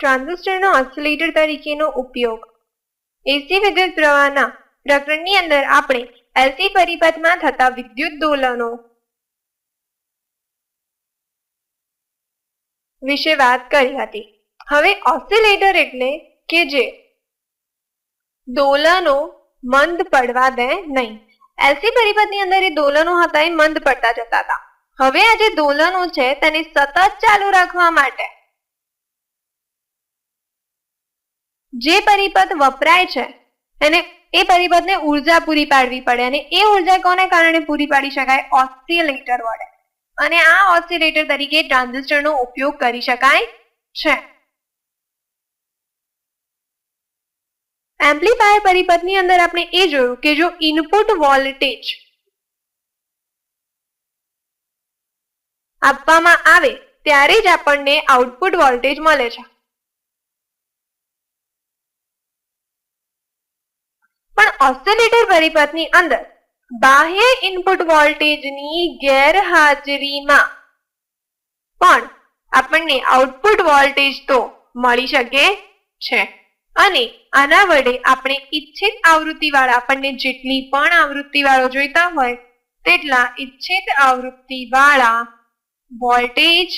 ટ્રાન્ઝિસ્ટરનો oscillator તરીકેનો ઉપયોગ. એસી વિદ્યુત પ્રવાહના પ્રકરણની અંદર આપણે એલસી પરિપથમાં થતા વિદ્યુત દોલનો વિશે વાત કરી હતી. હવે ઓસિલેટર એટલે કે જે દોલનો મંદ પડવા દે નહીં. એલસી પરિપથની અંદર એ દોલનો હતા એ મંદ પડતા જતા હતા. હવે આ જે દોલનો છે તેને સતત ચાલુ રાખવા માટે જે પરિપથ વપરાય છે એને એ પરિપથને ઊર્જા પૂરી પાડવી પડે અને એ ઊર્જા કોને કારણે પૂરી પાડી શકાય? ઓસિલેટર વડે. અને આ ઓસિલેટર તરીકે ટ્રાન્ઝિસ્ટરનો ઉપયોગ કરી શકાય છે. એમ્પ્લીફાયર પરિપથની અંદર આપણે એ જોયું કે જો ઇનપુટ વોલ્ટેજ આપવામાં આવે, ત્યારે જ આપણને આઉટપુટ વોલ્ટેજ મળે છે. પણ ઓસિલેટર પરિપથની અંદર બાહ્ય ઇનપુટ વોલ્ટેજની ગેરહાજરીમાં. પણ આપણને આઉટપુટ વોલ્ટેજ તો મળી શકે છે. અને આના વડે આપણે ઈચ્છિત આવૃત્તિ વાળા આપણને જેટલી પણ આવૃત્તિ વાળો જોઈતા હોય, તેટલા ઈચ્છિત આવૃત્તિ વાળા વોલ્ટેજ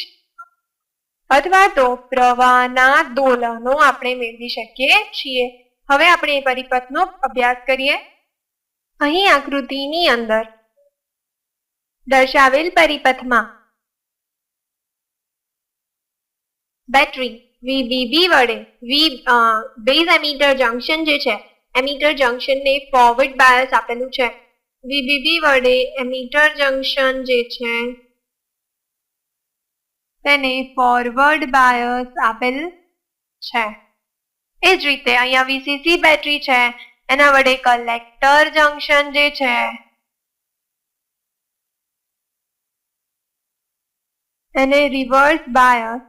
અથવા તો પ્રવાહના દોલનો આપણે મેળવી શકીએ છીએ. હવે આપણે પરિપથનો અભ્યાસ કરીએ. અહીં આકૃતિની અંદર દર્શાવેલ પરિપથમાં બેટરી વીબીબી વડે વી બેઝ એમીટર જંક્શન જે છે, એમીટર જંક્શનને ફોરવર્ડ બાયસ આપેલું છે. વીબીબી વડે એમીટર જંક્શન જે છે, તેને ફોરવર્ડ બાયસ આપેલ છે. એ જ રીતે અહીંયા વીસીસી બેટરી છે. એના વડે કલેક્ટર જંક્શન જે છે. એને રિવર્સ બાયસ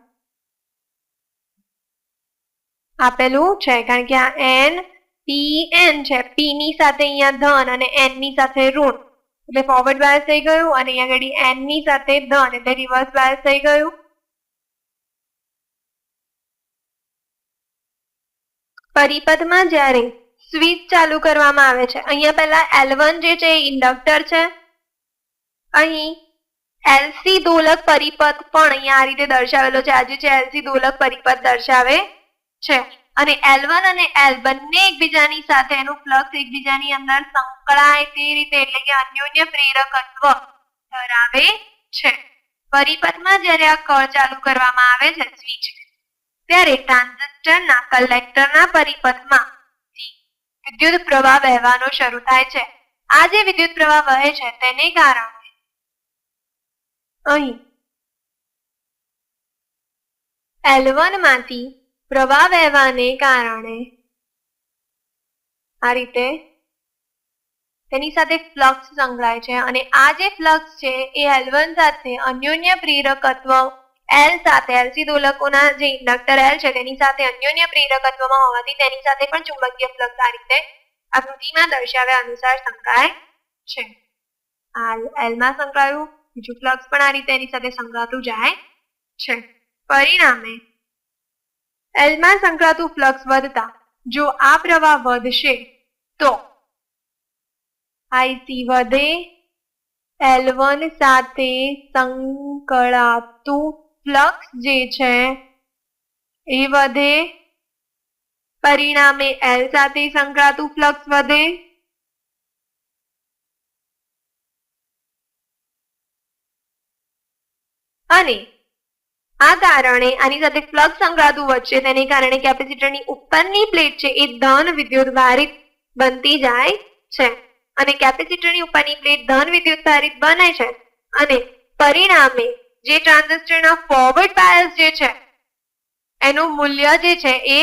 આપેલું છે. કારણ કે આ એન પી એન છે. પી ની સાથે અહીંયા ધન અને એનની સાથે ઋણ. એટલે ફોરવર્ડ બાયસ થઈ ગયું અને અહીંયા આગળ એનની સાથે ધન એટલે રિવર્સ બાયસ થઈ ગયું. પરિપથમાં જ્યારે સ્વિચ ચાલુ કરવામાં આવે છે, અહીંયા પહેલા L1 જે છે ઇન્ડક્ટર છે. અહીં એલસી દોલક પરિપથ પણ અહીંયા આ રીતે દર્શાવેલો છે. આજે છે એલસી દોલક પરિપથ દર્શાવે છે. અને L1 અને L બંને એકબીજાની સાથે એનું ફ્લક્સ એકબીજાની અંદર સંકળાય તે રીતે એટલે કે અન્યોન્ય પ્રેરકત્વ ધરાવે છે. પરિપથમાં જ્યારે આ કળ ચાલુ કરવામાં આવે છે, સ્વિચ ત્યારે ટ્રાન્ઝિસ્ટરના કલેક્ટરના પરિપથમાં વિદ્યુત પ્રવાહ વહેવાનો શરૂ થાય છે. આ જે વિદ્યુત પ્રવાહ વહે છે તેને કારણે અહીં L1 માંથી પ્રવાહ વહેવાને કારણે આ રીતે તેની સાથે ફ્લક્સ સંકળાય છે અને આ જે ફ્લક્સ છે એ એલવન સાથે અન્યોન્ય પ્રેરકત્વ L સાથે એલસી દોલકોના જે ઇન્ડક્ટર એલ છે, તેની સાથે અન્યોન્ય પ્રેરકત્વમાં હોવાથી તેની સાથે પણ ચુંબકીય ફ્લક્સ આ રીતે આકૃતિમાં દર્શાવ્યા અનુસાર સંકળાય છે. આ એલમાં સંકળાયું, બીજું ફ્લક્સ પણ આ રીતે એની સાથે સંકળાતું જાય છે. પરિણામે એલમાં સંકળાતું ફ્લક્સ વધતા, જો આ પ્રવાહ વધશે, તો આઈસી વધે L1 સાથે સંકળાતું ફ્લક્સ જે છે, એ વધે, પરિણામે એલ સાથે સંકળાતું ફ્લક્સ વધે. અને આ કારણે આની સાથે ફ્લક્સ સંકળાતું વધશે, તેને કારણે કેપેસિટરની ઉપરની પ્લેટ છે, એ ધન વિદ્યુત ભારિત બનતી જાય છે. અને કેપેસિટરની ઉપરની પ્લેટ ધન વિદ્યુત ભારિત બને છે. અને પરિણામે જે ટ્રાન્ઝિસ્ટરના ફોરવર્ડ બાયસ જે છે, એનું મૂલ્ય જે છે એ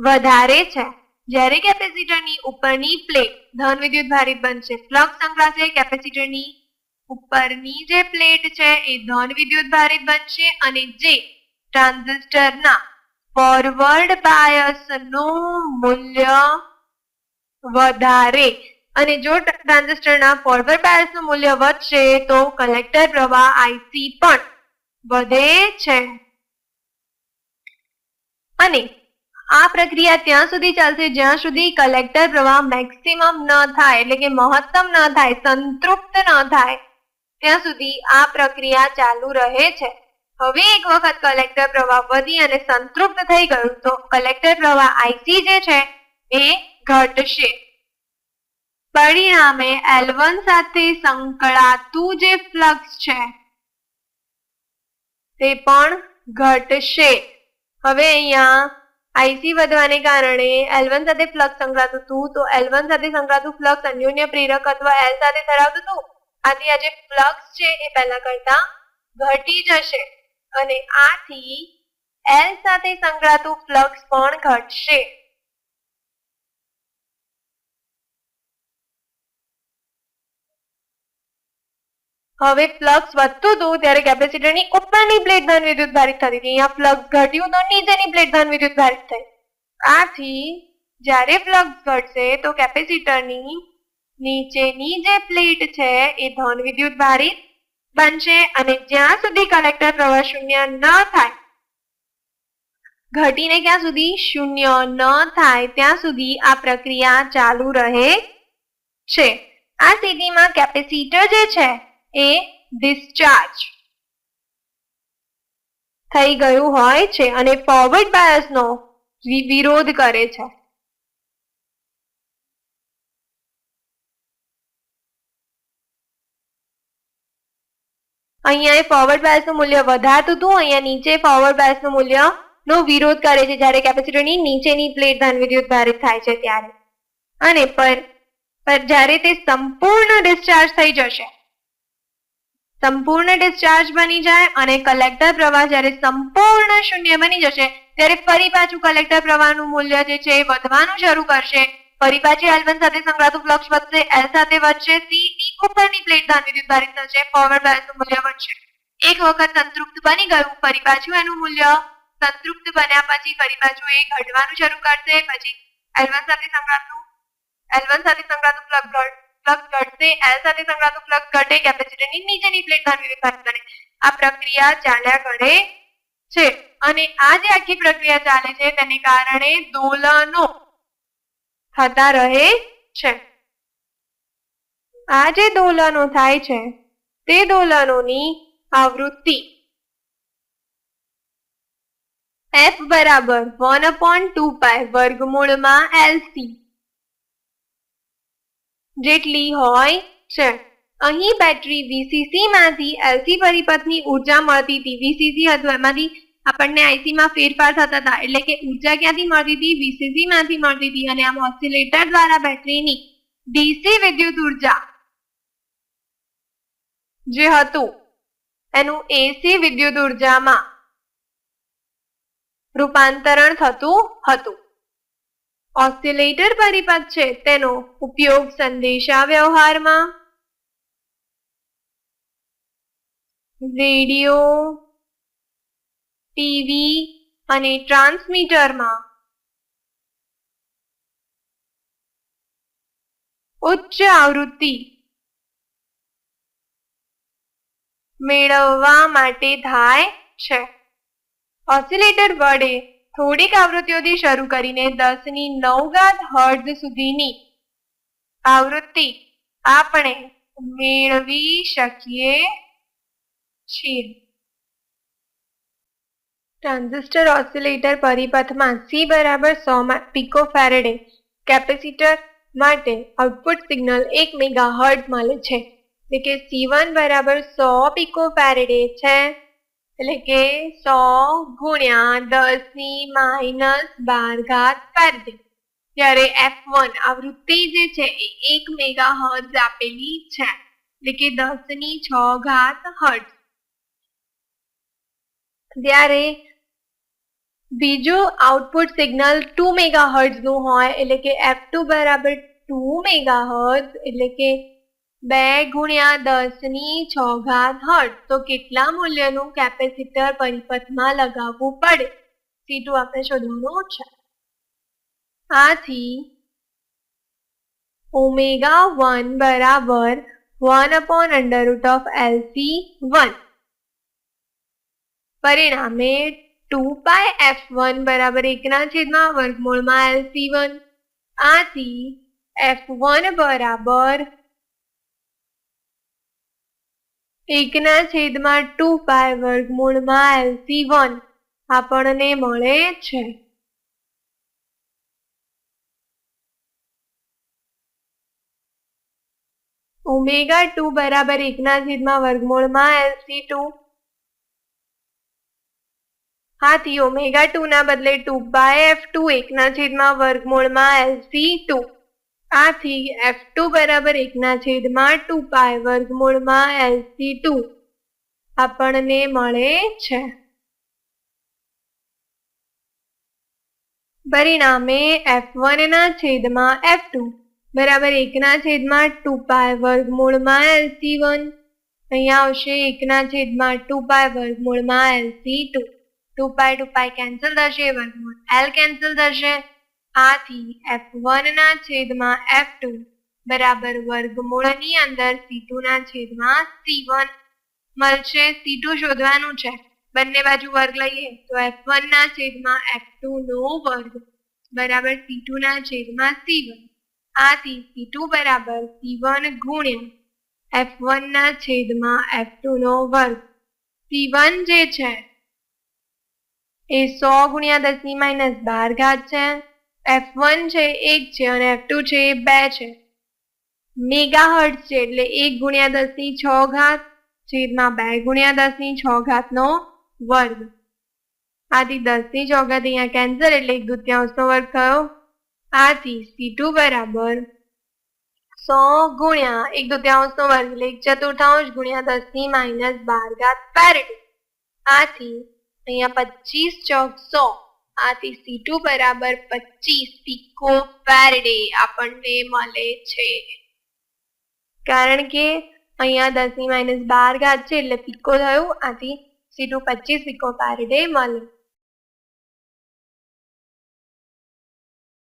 વધારે છે. જ્યારે કેપેસિટરની ઉપરની પ્લેટ ધન વિદ્યુત ભારિત બનશે. ફ્લક્સ સંકળાશે કેપેસિટરની ઉપરની જે પ્લેટ છે એ ધન વિદ્યુત ભારિત બનશે અને જે ટ્રાન્ઝિસ્ટરના ફોરવર્ડ બાયસનું મૂલ્ય વધારે અને જો ટ્રાન્ઝિસ્ટરના ફોરવર્ડ બાયસનું મૂલ્ય વધશે, તો કલેક્ટર પ્રવાહ IC પણ વધે છે. અને આ પ્રક્રિયા ત્યાં સુધી ચાલશે, જ્યાં સુધી કલેક્ટર પ્રવાહ મેક્સિમમ ન થાય, એટલે કે મહત્તમ ન થાય, સંતૃપ્ત ન થાય, ત્યાં સુધી આ પ્રક્રિયા ચાલુ રહે છે. હવે એક વખત કલેક્ટર પ્રવાહ વધી અને સંતૃપ્ત થઈ ગયું, તો કલેક્ટર પ્રવાહ આઈસી જે છે, એ ઘટશે. પરિણામે L1 સાથે સંકળાતું જે ફ્લક્સ છે, તે પણ ઘટશે. હવે અહીંયા આઈસી વધવાને કારણે L1 સાથે ફ્લક્સ સંકળાતું હતું, તો L1 સાથે સંકળાતું ફ્લક્સ અન્યોન્ય પ્રેરક અથવા L સાથે ધરાવતું હતું. આથી આ જે ફ્લક્સ છે એ પહેલા કરતા ઘટી જશે અને આથી L સાથે સંકળાતું ફ્લક્સ પણ ઘટશે. હવે ફ્લક્સ વધતું હતું ત્યારે કેપેસિટરની ઉપરની પ્લેટ ધન વિદ્યુત ભારિત થતી હતી. અહીંયા ફ્લક્સ ઘટ્યું તો નીચેની પ્લેટ ધન વિદ્યુત ભારિત થઈ. આથી જ્યારે ફ્લક્સ ઘટશે તો કેપેસિટરની નીચેની જે પ્લેટ છે એ ધન વિદ્યુત ભારિત બનશે અને જ્યાં સુધી કલેક્ટર પ્રવાહ શૂન્ય ન થાય, ઘટીને ક્યાં સુધી શૂન્ય ન થાય, ત્યાં સુધી આ પ્રક્રિયા ચાલુ રહે છે. આ સ્થિતિમાં કેપેસિટર જે છે એ ડિસ્ચાર્જ થઈ ગયું હોય છે અને ફોરવર્ડ બાયસનો વિરોધ કરે છે. અહીંયા એ ફોરવર્ડ બાયસનું મૂલ્ય વધારતું હતું, અહીંયા નીચે ફોરવર્ડ બાયસનું મૂલ્ય નો વિરોધ કરે છે, જ્યારે કેપેસિટરની નીચેની પ્લેટ ધન વિદ્યુત ભારિત થાય છે ત્યારે. અને પર પર જ્યારે તે સંપૂર્ણ ડિસ્ચાર્જ થઈ જશે સંપૂર્ણ ડિસ્ચાર્જ બની જાય અને કલેક્ટર પ્રવાહ જ્યારે સંપૂર્ણ શૂન્ય બની જશે, ત્યારે ફરી પાછું કલેક્ટર પ્રવાહનું મૂલ્ય જે છે એ વધવાનું શરૂ કરશે. ફરી પાછી L1 સાથે સંકળાતું ફ્લક્ષ વધશે એલ સાથે વધશે સી D ઉપરની પ્લેટ ધન ભારિત થશે ફોરવર્ડ બાયસનું મૂલ્ય વધશે. એક વખત સંતૃપ્ત બની ગયું, ફરી પાછું એનું મૂલ્ય સંતૃપ્ત બન્યા પછી ફરી પાછું એ ઘટવાનું શરૂ કરશે, પછી L1 સાથે સંકળાતું L1 સાથે સંકળાતું ફ્લક્સ ફ્લક્સ ઘટશે એલ સાથે સંકળાતું ફ્લક્સ ઘટે કેપેસિટરની નીચેની પ્લેટ ધન વિદ્યુત બને આ પ્રક્રિયા ચાલ્યા કરે છે. અને આ જે આખી પ્રક્રિયા ચાલે છે તેને કારણે દોલનો થતા રહે છે. આ જે દોલનો થાય છે તે દોલનોની આવૃત્તિ એફ બરાબર વન અપોન ટુ પાય વર્ગમૂળમાં એલસી જેટલી હોય છે. અહીં બેટરી વીસીસીમાંથી એલસી પરિપથની ઊર્જા મળતી હતી. વીસીસી હતું. એમાંથી આપણને આઈસીમાં ફેરફાર થતા હતા. એટલે કે ઊર્જા ક્યાંથી મળતી હતી? વીસીસીમાંથી મળતી હતી. અને આમ ઓસિલેટર દ્વારા બેટરીની ડીસી વિદ્યુત ઊર્જા જે હતું, એનું એસી વિદ્યુત ઉર્જામાં રૂપાંતરણ થતું હતું. ઓસિલેટર પરિપથ છે. તેનો ઉપયોગ સંદેશા વ્યવહારમાં રેડિયો, ટીવી અને ટ્રાન્સમીટરમાં ઉચ્ચ આવૃત્તિ મેળવવા માટે થાય છે. ઓસિલેટર વડે થોડીક આવૃત્તિઓથી શરૂ કરીને દસની નવઘાત હર્ટ્ઝ સુધીની આવૃત્તિ આપણે મેળવી શકીએ છીએ. ટ્રાન્ઝિસ્ટર ઓસિલેટર પરિપથમાં સી બરાબર સો પીકો ફેરેડે કેપેસિટર માટે આઉટપુટ સિગ્નલ એક મેગા હર્ટ મળે છે. એટલે કે સી વન બરાબર સો પીકો ફેરેડે છે. એટલે કે સો ગુણ્યા દસની માઇનસ બાર ઘાત ફેરેડે ત્યારે એફ વન આવૃત્તિ જે છે એ એક મેગા હર્ટ્ઝ આપેલી છે. એટલે કે દસની છ ઘાત હર્ટ્ઝ. ત્યારે બીજું આઉટપુટ સિગ્નલ ટુ મેગા હર્ટ્ઝનું હોય, એટલે કે એફ ટુ બરાબર ટુ મેગા હર્ટ્ઝ એટલે કે બે ગુણ્યા દસની છ ઘાત હર્ટ્ઝ તો કેટલા મૂલ્યનું કેપેસિટર પરિપથમાં લગાવવું પડે? સીટું આપણે શોધવાનું છે. આથી ઓમેગા વન બરાબર one upon under of LC one. પરિણામે ટુ પાય એફ વન બરાબર એકના છેદમાં વર્ગમૂળમાં એલસી વન. આથી એફ વન બરાબર એકના છેદમાં ટુ પાય વર્ગમૂળમાં એલ સી વન આપણને મળે છે. ઓમેગા ટુ બરાબર એકના છેદમાં વર્ગમૂળમાં એલસી ટુ. હાથી ઓમેગા ટુ ના બદલે ટુ બાય એફ ટુ એકના છેદમાં વર્ગમૂળમાં એલસી ટુ. આથી એફ ટુ બરાબર એકના છેદમાં ટુ પાય વર્ગમૂળમાં એલસી ટુ આપણને મળે છે. પરિણામે એફ વનના છેદમાં એફ ટુ બરાબર એકના છેદમાં ટુ પાય વર્ગમૂળમાં એલસી વન અહીંયા આવશે એકના છેદમાં ટુ પાય વર્ગમૂળમાં LC two two pi two pi cancel થશે, વર્ગમૂળ એલ કેન્સલ થશે. આથી એફ વન ના છેદમાં એફ ટુ બરાબર વર્ગમૂળની અંદર સી ટુ ના છેદમાં સી મળશે. સી શોધવાનું છે. બંને બાજુ વર્ગ લઈએ તો એફ વન ના છેદમાં એફ નો વર્ગ બરાબર સી ટુ ના છેદમાં સી આથી સી બરાબર સી વન ગુણ્યા એફ વન ના છેદમાં એફ નો વર્ગ. સી જે છે એ સો ગુણ્યા દસની માઇનસ બાર ઘાત છે. એફ વન છે, એક છે અને એફ ટુ છે, એ બે છે. મેગા હર્ટ છે એટલે એક ગુણ્યા દસની છ ઘાત છેદમાં બે ગુણ્યા દસની છ ઘાત નો વર્ગ. આથી દસની છ ઘાત અહીંયા કેન્સલ એટલે એક દુત્યાંશ નો વર્ગ થયો. આથી સી ટુ બરાબર સો ગુણ્યા એક દુત્યાંશ નો વર્ગ એટલે એક ચતુર્થાંશ ગુણ્યા દસની માઇનસ બાર ઘાત પેરેટ આથી અહીંયા પચીસ ચોક સો. આથી C2 બરાબર પચીસ પીકો ફેરેડે આપણને મળે છે. કારણ કે અહીંયા દસની માઇનસ બાર ઘાત છે એટલે પીકો થયું, આથી સી ટુ પચીસ પીકો ડે મળે.